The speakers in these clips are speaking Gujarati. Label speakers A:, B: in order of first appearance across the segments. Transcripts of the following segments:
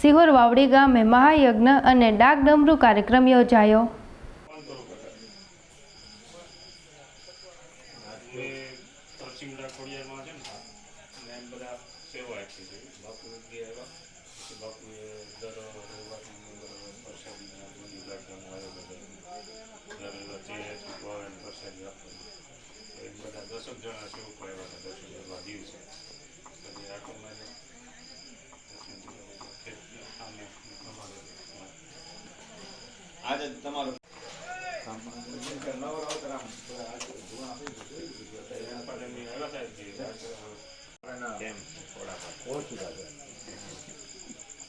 A: સિહોર વાવડી ગામે મહાયજ્ઞ અને ડાક ડમરૂ કાર્યક્રમ યોજાયો.
B: આજે જણા છે. ને અને
C: આજે તમારો
B: એકાડેમી આવ્યા હતા જે કેમ વડાભાઈ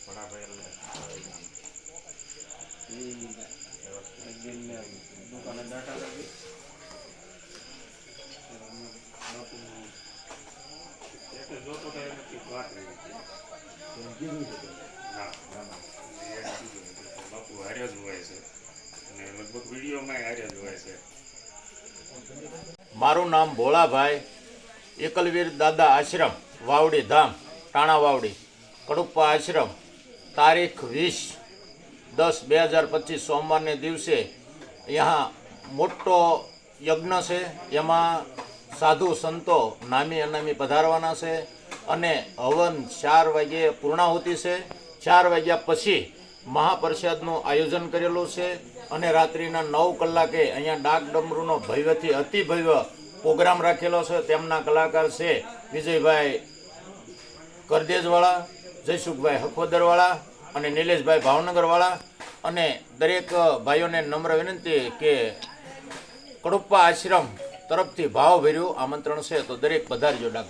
B: વડાભાઈ એટલે
C: દુકાને બેઠા નથી
B: એટલે જોતો તો એને કંઈક વાત રહી હતી. ના, ના, હારે જ હોય છે. અને લગભગ વિડીયોમાં હારે જ હોય છે.
D: મારું નામ ભોળાભાઈ, એકલવીર દાદા આશ્રમ, વાવડી ધામ, ટાણા વાવડી, કડુપ્પા આશ્રમ, તારીખ વીસ દસ બે હજાર પચીસ સોમવારને દિવસે અહીંયા મોટો યજ્ઞ છે. એમાં સાધુ સંતો નામી અનામી પધારવાના છે અને હવન ચાર વાગ્યે પૂર્ણાહુતિ છે. ચાર વાગ્યા પછી મહાપ્રસાદનું આયોજન કરેલું છે અને રાત્રિના નવ કલાકે અહીંયા ડાક ડમરૂનો ભવ્યથી અતિભવ્ય પ્રોગ્રામ રાખેલો છે. તેમના કલાકાર છે વિજયભાઈ કરદેજવાળા, જયસુખભાઈ હખવદરવાળા અને નિલેશભાઈ ભાવનગરવાળા. અને દરેક ભાઈઓને નમ્ર વિનંતી કે કડુપ્પા આશ્રમ તરફથી ભાવભર્યું આમંત્રણ છે. તો દરેક પધારજો ડાક